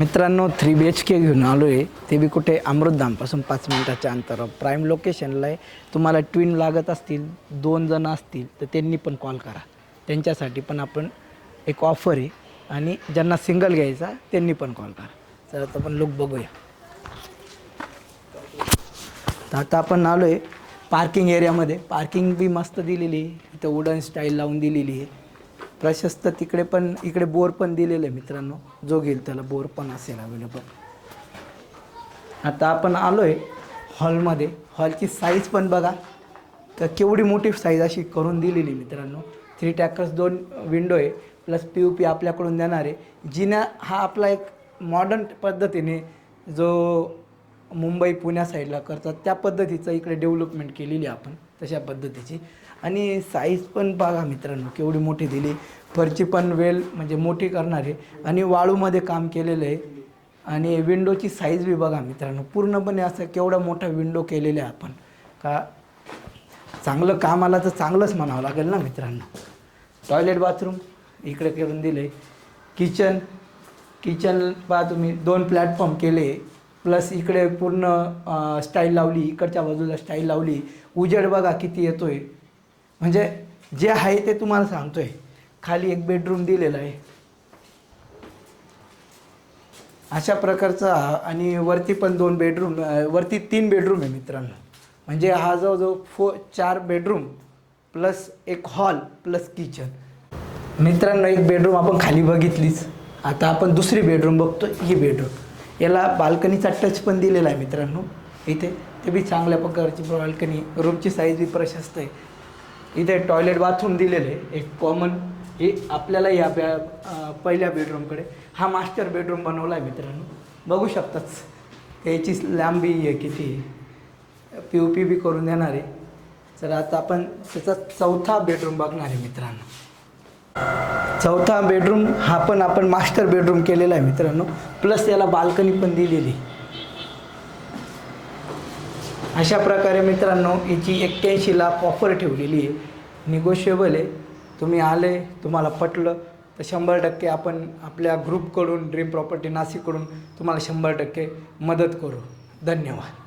मित्रांनो थ्री बी एच के घेऊन आलो आहे ते बी कुठे? अमृतधामपासून पाच मिनटाच्या अंतरावर. प्राईम लोकेशनला आहे. तुम्हाला ट्विन लागत असतील दोन जण असतील तर त्यांनी पण कॉल करा. त्यांच्यासाठी पण आपण एक ऑफर आहे. आणि ज्यांना सिंगल घ्यायचा त्यांनी पण कॉल करा. तर आता आपण लुक बघूया. तर आता आपण आलो आहे पार्किंग एरियामध्ये पार्किंग बी मस्त दिलेली आहे. इथं वुडन स्टाईल लावून दिलेली आहे. प्रशस्त तिकडे पण इकडे बोर पण दिलेलं आहे मित्रांनो. जो घेईल त्याला बोर पण असेल अवेलेबल आता आपण आलो आहे हॉलमध्ये. हॉलची साईज पण बघा. तर केवढी मोठी साईज अशी करून दिलेली आहे मित्रांनो. थ्री टॅकर्स दोन विंडो आहे. प्लस पी यू पी आपल्याकडून देणार आहे. जिना हा आपला एक मॉडर्न पद्धतीने जो मुंबई पुण्या साईडला करतात. त्या पद्धतीचं इकडे डेव्हलपमेंट केलेली आपण तशा पद्धतीची. आणि साईज पण बघा मित्रांनो केवढी मोठी दिली. फरची पण वेल म्हणजे मोठी करणार आहे. आणि वाळूमध्ये काम केलेलं आहे. आणि विंडोची साईज बी बघा मित्रांनो पूर्णपणे असं केवढा मोठा विंडो केलेला आहे आपण. का चांगलं काम आलं तर चांगलंच म्हणावं लागेल ना मित्रांनो. टॉयलेट बाथरूम इकडे करून दिले किचन किचन पहा तुम्ही दोन प्लॅटफॉर्म केले. प्लस इकडे पूर्ण स्टाईल लावली इकडच्या बाजूला स्टाईल लावली. उजेड बघा किती येतो आहे म्हणजे जे आहे ते तुम्हाला सांगतोय. खाली एक बेडरूम दिलेला आहे. अशा प्रकारचा आणि वरती पण दोन बेडरूम वरती तीन बेडरूम आहे मित्रांनो. म्हणजे हा जवळजवळ फो चार बेडरूम प्लस एक हॉल प्लस किचन मित्रांनो एक बेडरूम आपण खाली बघितलीच. आता आपण दुसरी बेडरूम बघतो ही बेडरूम याला बाल्कनीचा टच पण दिलेला आहे मित्रांनो. इथे ते बी चांगल्या प्रकारची बाल्कनी रूमची साईज बी प्रशस्त आहे. इथे टॉयलेट बाथरूम दिलेले एक कॉमन हे आपल्याला या बॅ पहिल्या बेडरूमकडे हा मास्टर बेडरूम बनवला आहे मित्रांनो. बघू शकताच. त्याची लांबी आहे किती? पी ओ पी बी करून देणार आहे. तर आता आपण त्याचा चौथा बेडरूम बघणार आहे मित्रांनो. चौथा बेडरूम हा पण आपण मास्टर बेडरूम केलेला आहे मित्रांनो. प्लस याला बाल्कनी पण दिलेली. अशा प्रकारे मित्रांनो याची एक्क्याऐंशी लाख ऑफर ठेवलेली आहे. निगोशिएबल आहे. तुम्ही आले तुम्हाला पटलं तर शंभर टक्के आपण आपल्या ग्रुपकडून ड्रीम प्रॉपर्टी नाशिककडून तुम्हाला शंभर टक्के मदत करू. धन्यवाद.